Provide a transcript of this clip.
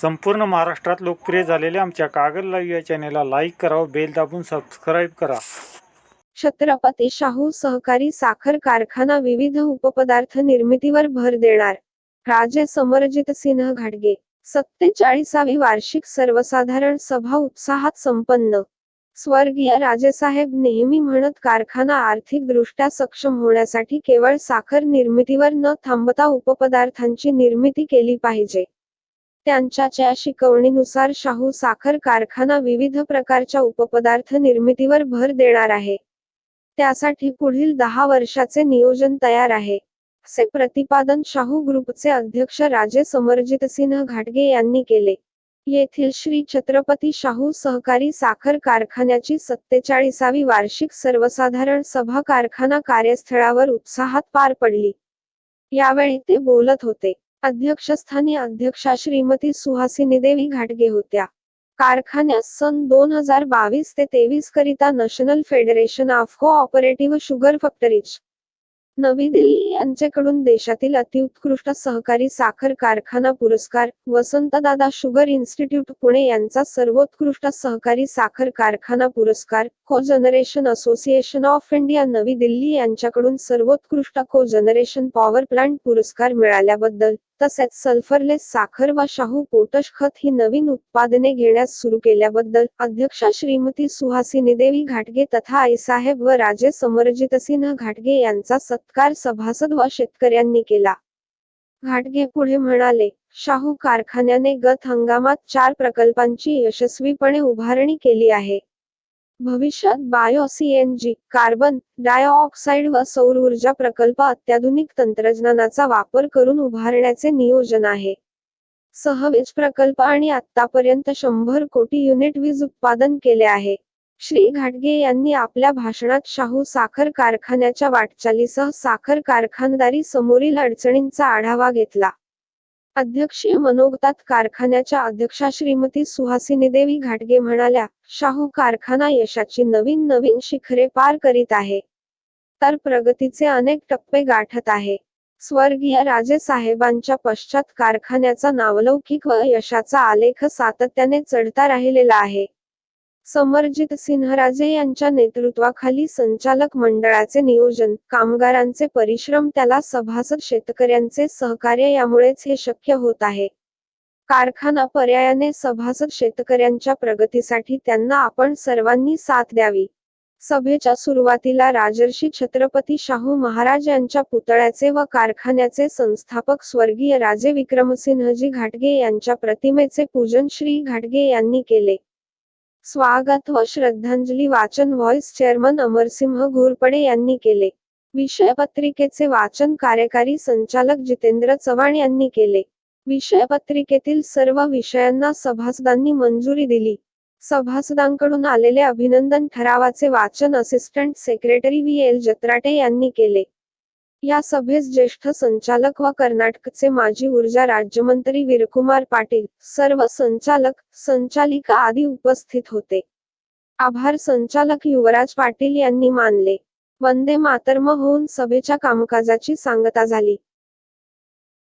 संपूर्ण महाराष्ट्रात लोकप्रिय झालेल्या आमच्या कागद लाईव्ह या चॅनेलला लाईक करा बेल दाबून सबस्क्राईब करा. छत्रपती शाहू सहकारी साखर कारखाना विविध उपपदार्थ निर्मितीवर भर देणार. राजे समरजित सिंह घाटगे. सत्तेचाळीसावी वार्षिक सर्वसाधारण सभा उत्साहात संपन्न. स्वर्गीय राजेसाहेब नेहमी म्हणत कारखाना आर्थिक दृष्ट्या सक्षम होण्यासाठी केवळ साखर निर्मितीवर न थांबता उपपदार्थांची निर्मिती केली पाहिजे. त्यांच्या शिकवणीनुसार शाहू साखर कारखाना विविध प्रकारच्या उपपदार्थ निर्मितीवर भर देणार आहे. त्यासाठी पुढील दहा वर्षाचे नियोजन तयार आहे. असे प्रतिपादन शाहू ग्रुपचे अध्यक्ष राजे समरजितसिंह घाटगे यांनी केले. येथील श्री छत्रपती शाहू सहकारी साखर कारखान्याची सत्तेचाळीसावी वार्षिक सर्वसाधारण सभा कारखाना कार्यस्थळावर उत्साहात पार पडली. यावेळी ते बोलत होते. अध्यक्षस्थानी अध्यक्षा श्रीमती सुहासिनी देवी घाटगे होत्या. कारखान्यास सन दोन हजार बावीस ते तेवीस करिता national federation of cooperative sugar factories. नवी दिल्ली यांच्याकडून देशातील अतिउत्कृष्ट सहकारी साखर कारखाना पुरस्कार वसंतदादा शुगर इन्स्टिट्यूट पुणे यांचा सर्वोत्कृष्ट सहकारी साखर कारखाना पुरस्कार को जनरेशन असोसिएशन ऑफ इंडिया नवी दिल्ली यांच्याकडून सर्वोत्कृष्ट को जनरेशन पॉवर प्लांट पुरस्कार मिळाल्याबद्दल तसेच सल्फरलेस साखर व शाहू पोटश खत ही नवीन उत्पादने घेण्यास सुरू केल्याबद्दल अध्यक्षा श्रीमती सुहासिनी देवी घाटगे तथा आईसाहेब व राजे समरजितसिंह घाटगे यांचा सत्कार सभासद व शेतकऱ्यांनी केला. घाटगे पुढे म्हणाले शाहू कारखान्याने गत हंगामात चार प्रकल्पांची यशस्वीपणे उभारणी केली आहे. भविष्यात बायो सीएनजी कार्बन डायऑक्साईड व सौर ऊर्जा प्रकल्प अत्याधुनिक तंत्रज्ञानाचा वापर करून उभारण्याचे नियोजन आहे. सहवीज प्रकल्प आणि आतापर्यंत शंभर कोटी युनिट वीज उत्पादन केले आहे. श्री घाटगे यांनी आपल्या भाषणात शाहू साखर कारखान्याच्या वाटचालीसह साखर कारखानदारी समोरील अडचणींचा आढावा घेतला. अध्यक्षीय मनोगतात कारखान्याच्या अध्यक्षा श्रीमती सुहासिनी देवी घाटगे म्हणाल्या शाहू कारखाना यशाची नवीन नवीन शिखरे पार करीत आहे. तर प्रगतीचे अनेक टप्पे गाठत आहे. स्वर्गीय राजे साहेबांच्या पश्चात कारखान्याचा नावलौकिक व यशाचा आलेख सातत्याने चढता राहिलेला आहे. समरजित सिंहराजे यांच्या नेतृत्वाखाली संचालक मंडळाचे नियोजन कामगारांचे परिश्रम त्याला सभासद शेतकऱ्यांचे सहकार्य यामुळेच हे शक्य होत आहे. कारखाना पर्यायाने सभासद शेतकऱ्यांच्या प्रगतीसाठी त्यांना आपण सर्वांनी साथ द्यावी. सभेच्या सुरुवातीला राजर्षी छत्रपती शाहू महाराज यांच्या पुतळ्याचे व कारखान्याचे संस्थापक स्वर्गीय राजे विक्रमसिंहजी घाटगे यांच्या प्रतिमेचे पूजन श्री घाटगे यांनी केले. स्वागत व श्रद्धांजली वाचन व्हॉइस चेअरमन अमरसिंह घोरपडे यांनी केले. विषयपत्रिकेचे वाचन कार्यकारी संचालक जितेंद्र चव्हाण यांनी केले. विषयपत्रिकेतील सर्व विषयांना सभासदांनी मंजुरी दिली. सभासदांकडून आलेले अभिनंदन ठरावाचे वाचन assistant secretary V L Jatrate यांनी केले. या सभेस ज्येष्ठ संचालक व कर्नाटकचे माजी ऊर्जा राज्यमंत्री वीरकुमार पाटील सर्व संचालक संचालिका आदी उपस्थित होते. आभार संचालक युवराज पाटील यांनी मानले. वंदे मातर्म होऊन सभेच्या कामकाजाची सांगता झाली.